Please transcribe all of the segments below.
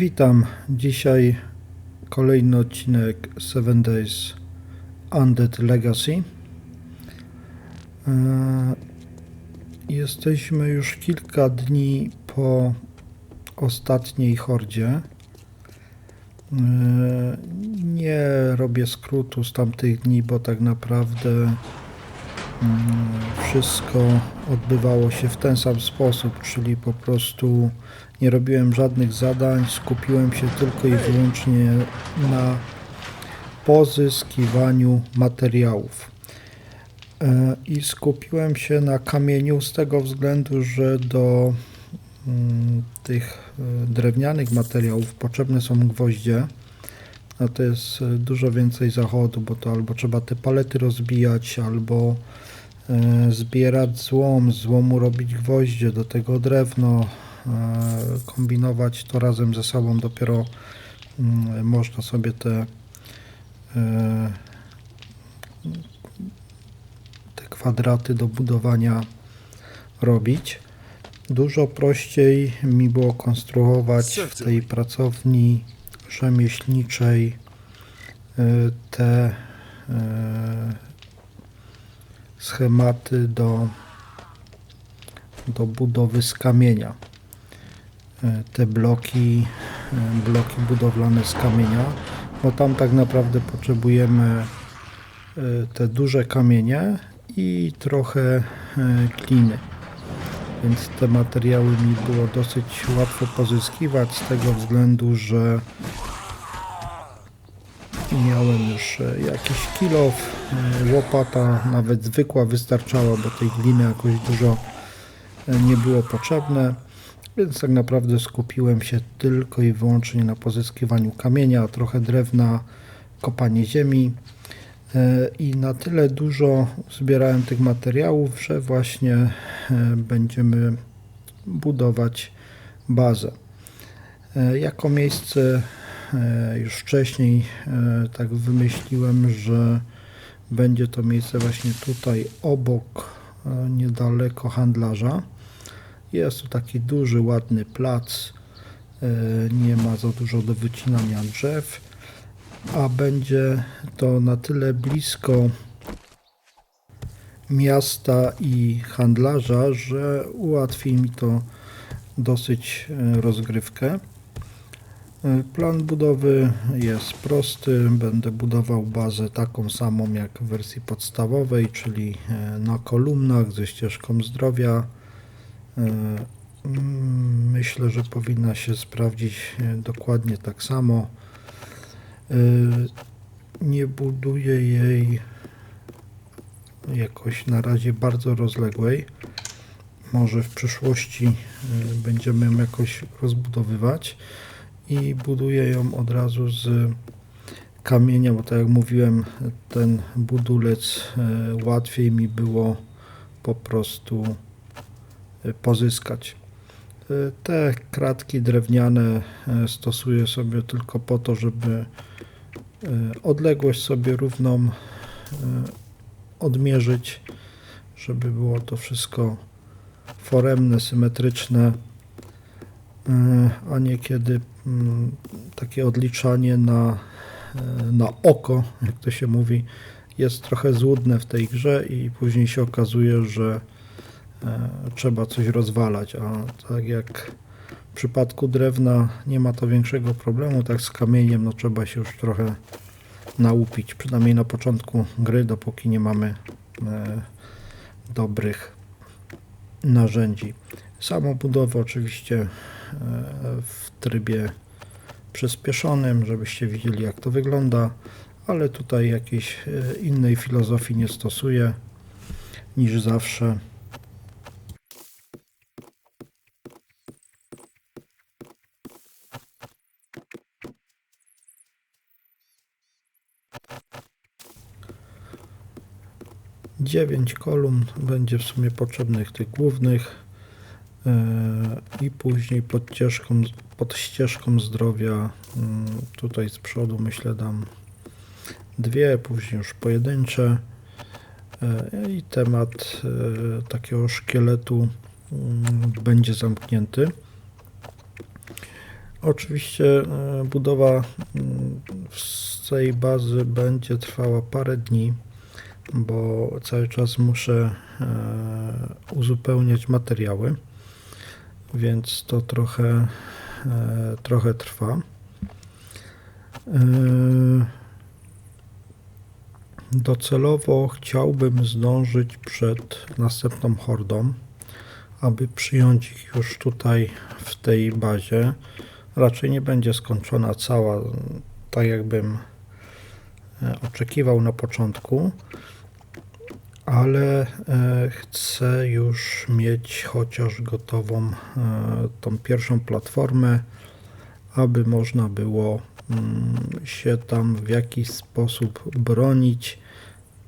Witam. Dzisiaj kolejny odcinek 7 Days Undead Legacy. Eee, Jesteśmy już kilka dni po ostatniej hordzie. Eee, Nie robię skrótu z tamtych dni, bo tak naprawdę mm, wszystko odbywało się w ten sam sposób, czyli po prostu nie robiłem żadnych zadań, skupiłem się tylko i wyłącznie na pozyskiwaniu materiałów. E, I skupiłem się na kamieniu z tego względu, że do mm, tych e, drewnianych materiałów potrzebne są gwoździe. A to jest e, dużo więcej zachodu, bo to albo trzeba te palety rozbijać, albo zbierać złom, z złomu robić gwoździe, do tego drewno, e, kombinować to razem ze sobą. Dopiero mm, można sobie te, e, te kwadraty do budowania robić. Dużo prościej mi było konstruować w tej pracowni rzemieślniczej e, te e, schematy do, do budowy z kamienia. E, Te bloki, e, bloki budowlane z kamienia, bo tam tak naprawdę potrzebujemy e, te duże kamienie i trochę gliny. Więc te materiały mi było dosyć łatwo pozyskiwać z tego względu, że miałem już e, jakiś kilof, e, łopata, nawet zwykła wystarczała, bo tej gliny jakoś dużo e, nie było potrzebne. Więc tak naprawdę skupiłem się tylko i wyłącznie na pozyskiwaniu kamienia, trochę drewna, kopanie ziemi. I na tyle dużo zbierałem tych materiałów, że właśnie będziemy budować bazę. Jako miejsce już wcześniej e, tak wymyśliłem, że będzie to miejsce właśnie tutaj obok, e, niedaleko handlarza. Jest tu taki duży, ładny plac. e, Nie ma za dużo do wycinania drzew, a będzie to na tyle blisko miasta i handlarza, że ułatwi mi to dosyć e, rozgrywkę. Plan budowy jest prosty. Będę budował bazę taką samą jak w wersji podstawowej, czyli e, na kolumnach ze ścieżką zdrowia. E, mm, Myślę, że powinna się sprawdzić e, dokładnie tak samo. Nie buduję jej jakoś na razie bardzo rozległej. Może w przyszłości będziemy ją jakoś rozbudowywać i buduję ją od razu z kamienia, bo tak jak mówiłem, ten budulec e, łatwiej mi było po prostu e, pozyskać. E, Te kratki drewniane stosuję sobie tylko po to, żeby odległość sobie równą odmierzyć, żeby było to wszystko foremne, symetryczne, a niekiedy mm, takie odliczanie na, e, na oko, jak to się mówi, jest trochę złudne w tej grze i później się okazuje, że e, trzeba coś rozwalać, a tak jak w przypadku drewna nie ma to większego problemu, tak z kamieniem no trzeba się już trochę naupić, przynajmniej na początku gry, dopóki nie mamy e, dobrych narzędzi. Samą budowę oczywiście e, w trybie przyspieszonym, żebyście widzieli jak to wygląda, ale tutaj jakiejś e, innej filozofii nie stosuję niż zawsze. Dziewięć kolumn będzie w sumie potrzebnych tych głównych i później pod ścieżką, pod ścieżką zdrowia mm, tutaj z przodu myślę dam dwie, później już pojedyncze e, i temat e, takiego szkieletu mm, będzie zamknięty. Oczywiście e, budowa mm, z tej bazy będzie trwała parę dni, bo cały czas muszę e, uzupełniać materiały, więc to trochę, e, trochę trwa. Docelowo chciałbym zdążyć przed następną hordą, aby przyjąć ich już tutaj w tej bazie. Raczej nie będzie skończona cała, tak jakbym e, oczekiwał na początku, ale e, chcę już mieć chociaż gotową e, tą pierwszą platformę, aby można było mm, się tam w jakiś sposób bronić,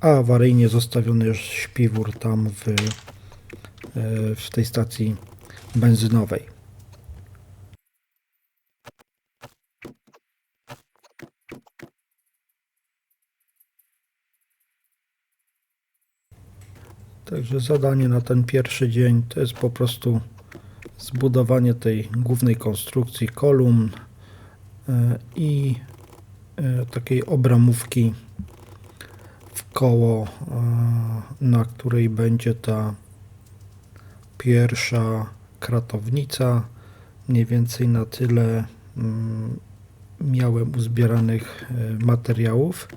a awaryjnie zostawiony już śpiwór tam w, w tej stacji benzynowej. Także zadanie na ten pierwszy dzień to jest po prostu zbudowanie tej głównej konstrukcji kolumn e, i e, takiej obramówki w koło, e, na której będzie ta pierwsza kratownica. Mniej więcej na tyle mm, miałem uzbieranych materiałów.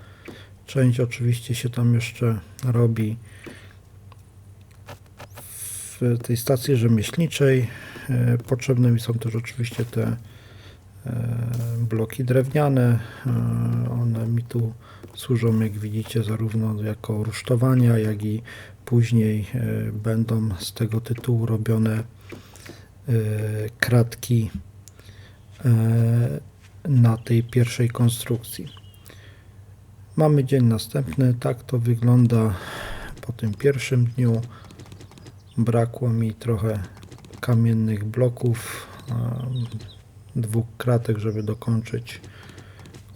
Część oczywiście się tam jeszcze robi w tej stacji rzemieślniczej. E, potrzebne mi są też oczywiście te e, bloki drewniane. E, one mi tu służą, jak widzicie, zarówno jako rusztowania, jak i później będą z tego tytułu robione kratki na tej pierwszej konstrukcji. Mamy dzień następny. Tak to wygląda po tym pierwszym dniu. Brakło mi trochę kamiennych bloków, dwóch kratek, żeby dokończyć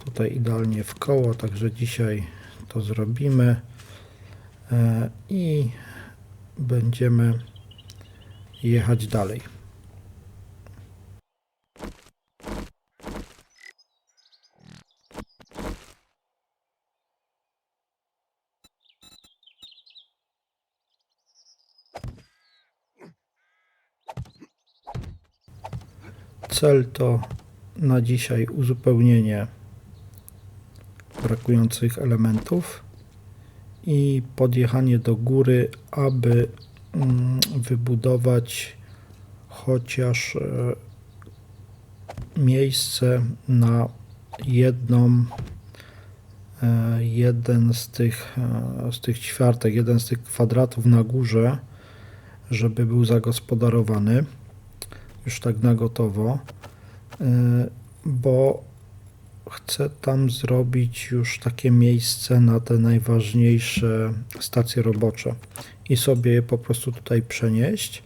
tutaj idealnie w koło, także dzisiaj to zrobimy e, i będziemy jechać dalej. Cel to na dzisiaj uzupełnienie brakujących elementów i podjechanie do góry, aby mm, wybudować chociaż e, miejsce na jedną e, jeden z tych, e, z tych ćwiartek, jeden z tych kwadratów na górze, żeby był zagospodarowany już tak na gotowo, y, bo chcę tam zrobić już takie miejsce na te najważniejsze stacje robocze i sobie je po prostu tutaj przenieść,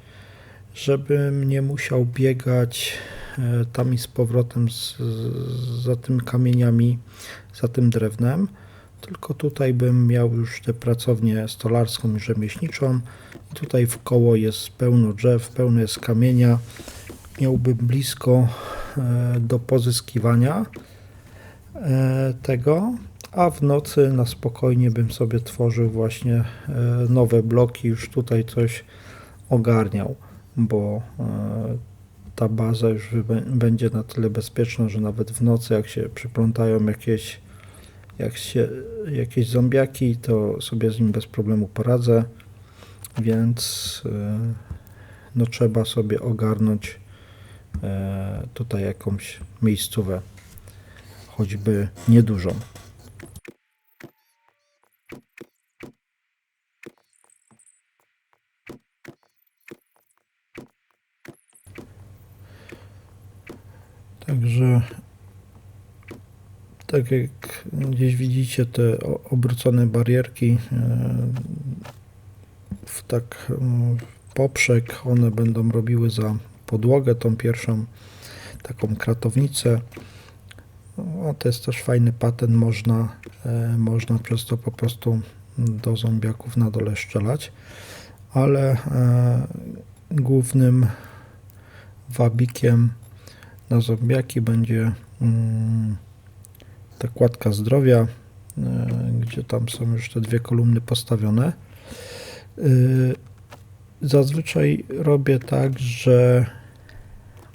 żebym nie musiał biegać y, tam i z powrotem z, za tym kamieniami, za tym drewnem, tylko tutaj bym miał już tę pracownię stolarską i rzemieślniczą. Tutaj w koło jest pełno drzew, pełno jest kamienia, miałbym blisko e, do pozyskiwania e, tego, a w nocy na spokojnie bym sobie tworzył właśnie e, nowe bloki, już tutaj coś ogarniał, bo ta baza już będzie na tyle bezpieczna, że nawet w nocy jak się przyplątają jakieś, jak się, jakieś zombiaki, to sobie z nim bez problemu poradzę, więc no trzeba sobie ogarnąć E, tutaj jakąś miejscówę, choćby niedużą. Także tak jak gdzieś widzicie te obrócone barierki e, w tak poprzek one będą robiły za podłogę, tą pierwszą taką kratownicę. No, to jest też fajny patent, można, e, można przez to po prostu do zombiaków na dole strzelać, ale e, głównym wabikiem na zombiaki będzie mm, ta kładka zdrowia, e, gdzie tam są już te dwie kolumny postawione. E, Zazwyczaj robię tak, że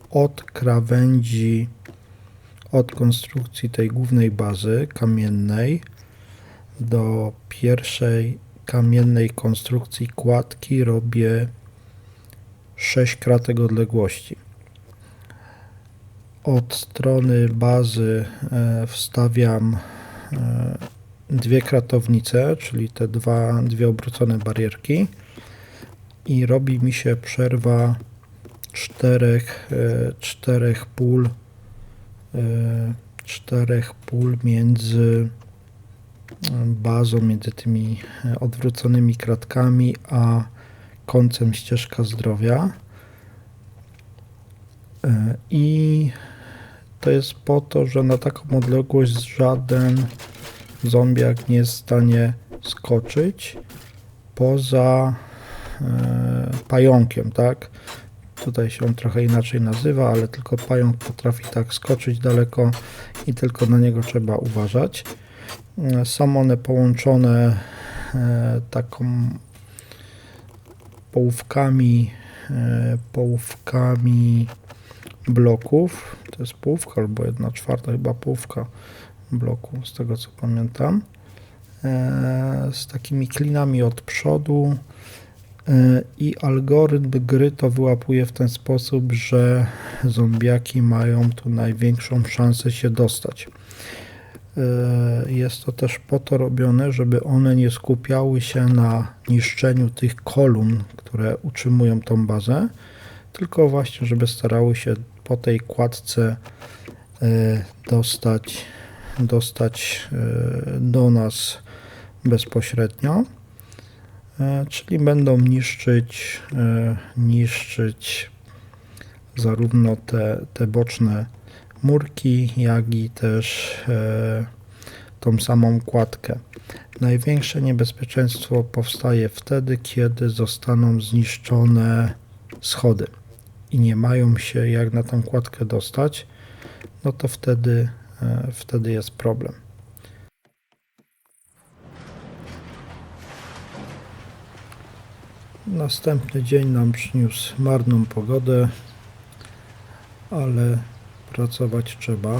od krawędzi, od konstrukcji tej głównej bazy kamiennej do pierwszej kamiennej konstrukcji kładki robię 6 kratek odległości. Od strony bazy e, wstawiam e, dwie kratownice, czyli te dwa, dwie obrócone barierki i robi mi się przerwa czterech, e, czterech pól czterech pól między bazą, między tymi odwróconymi kratkami, a końcem ścieżka zdrowia. I to jest po to, że na taką odległość żaden zombiak nie jest w stanie skoczyć poza e, pająkiem, tak? Tutaj się on trochę inaczej nazywa, ale tylko pająk potrafi tak skoczyć daleko i tylko na niego trzeba uważać. E, Są one połączone e, taką połówkami, połówkami bloków. To jest połówka albo jedna czwarta chyba połówka bloku, z tego co pamiętam. E, Z takimi klinami od przodu e, i algorytm gry to wyłapuje w ten sposób, że zombiaki mają tu największą szansę się dostać. E, Jest to też po to robione, żeby one nie skupiały się na niszczeniu tych kolumn, które utrzymują tą bazę, tylko właśnie, żeby starały się po tej kładce e, dostać, dostać e, do nas bezpośrednio. E, Czyli będą niszczyć, niszczyć zarówno te, te boczne murki, jak i też tą samą kładkę. Największe niebezpieczeństwo powstaje wtedy, kiedy zostaną zniszczone schody i nie mają się jak na tą kładkę dostać, no to wtedy, e, wtedy jest problem. Następny dzień nam przyniósł marną pogodę, ale pracować trzeba.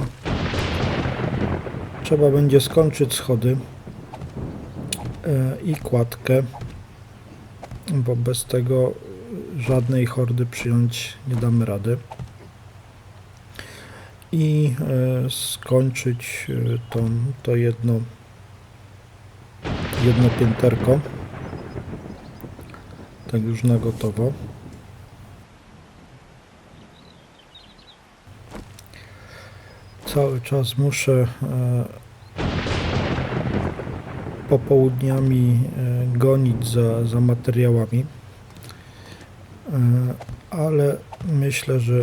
Trzeba będzie skończyć schody e, i kładkę, bo bez tego żadnej hordy przyjąć nie damy rady. I e, skończyć e, tą, to jedno, jedno pięterko. Tak już na gotowo. Cały czas muszę e, popołudniami gonić za, za materiałami, ale myślę, że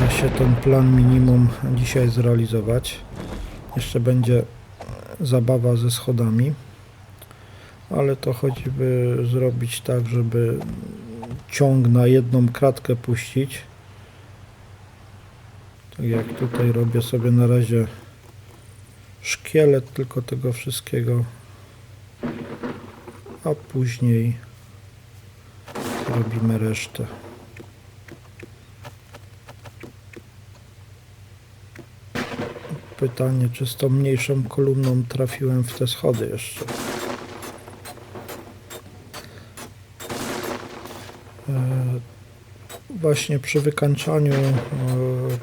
da się ten plan minimum dzisiaj zrealizować. Jeszcze będzie zabawa ze schodami, ale to choćby zrobić tak, żeby ciąg na jedną kratkę puścić. Tak jak tutaj robię sobie na razie szkielet tylko tego wszystkiego, a później robimy resztę. Pytanie, czy z tą mniejszą kolumną trafiłem w te schody jeszcze. E, Właśnie przy wykańczaniu e,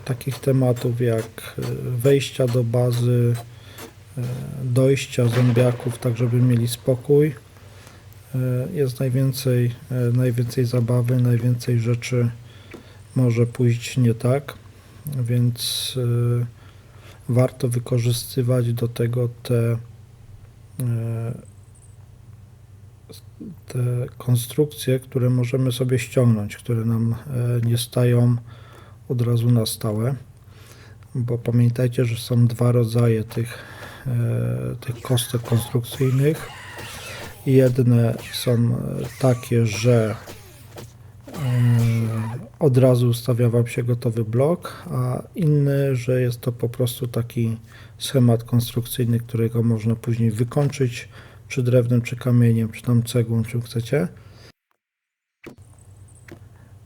takich tematów jak e, wejścia do bazy, dojścia zombiaków, tak żeby mieli spokój, jest najwięcej, e, najwięcej zabawy, najwięcej rzeczy może pójść nie tak, więc e, warto wykorzystywać do tego te, e, te konstrukcje, które możemy sobie ściągnąć, które nam e, nie stają od razu na stałe, bo pamiętajcie, że są dwa rodzaje tych, e, tych kostek konstrukcyjnych. Jedne są e, takie, że e, od razu ustawia Wam się gotowy blok, a inny, że jest to po prostu taki schemat konstrukcyjny, którego można później wykończyć czy drewnem, czy kamieniem, czy tam cegłą, czym chcecie.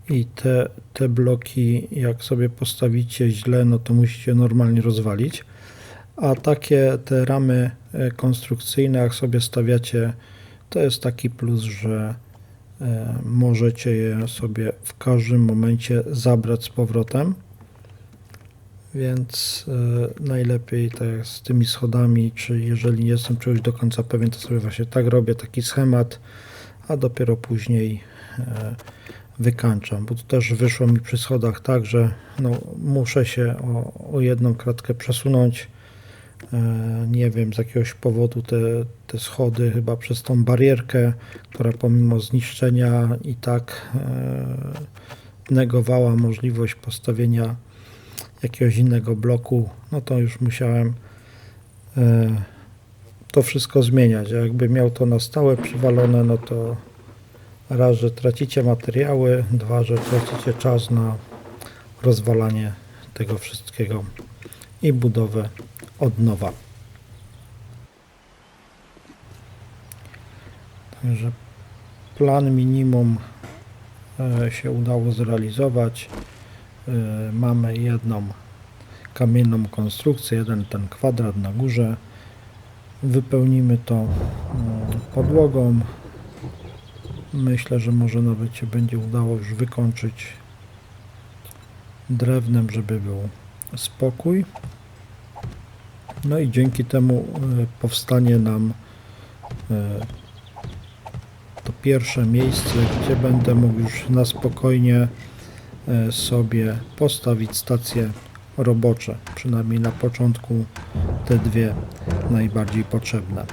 I te, te bloki, jak sobie postawicie źle, no to musicie normalnie rozwalić. A takie te ramy e, konstrukcyjne, jak sobie stawiacie, to jest taki plus, że e, możecie je sobie w każdym momencie zabrać z powrotem. Więc e, najlepiej tak z tymi schodami, czy jeżeli nie jestem czegoś do końca pewien, to sobie właśnie tak robię, taki schemat, a dopiero później e, wykańczam, bo to też wyszło mi przy schodach tak, że no, muszę się o, o jedną kratkę przesunąć. E, Nie wiem, z jakiegoś powodu te, te schody, chyba przez tą barierkę, która pomimo zniszczenia i tak e, negowała możliwość postawienia jakiegoś innego bloku, no to już musiałem e, to wszystko zmieniać. A jakby miał to na stałe przywalone, no to raz, że tracicie materiały, dwa, że tracicie czas na rozwalanie tego wszystkiego i budowę od nowa. Także plan minimum e, się udało zrealizować. E, Mamy jedną kamienną konstrukcję, jeden ten kwadrat na górze. Wypełnimy to mm, podłogą. Myślę, że może nawet się będzie udało już wykończyć drewnem, żeby był spokój. No i dzięki temu e, powstanie nam e, to pierwsze miejsce, gdzie będę mógł już na spokojnie e, sobie postawić stacje robocze, przynajmniej na początku te dwie najbardziej potrzebne.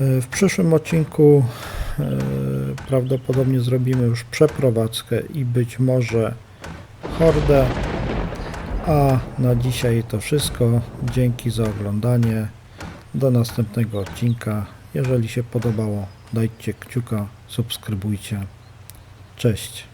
W przyszłym odcinku prawdopodobnie zrobimy już przeprowadzkę i być może hordę. A na dzisiaj to wszystko. Dzięki za oglądanie. Do następnego odcinka. Jeżeli się podobało, dajcie kciuka, subskrybujcie. Cześć.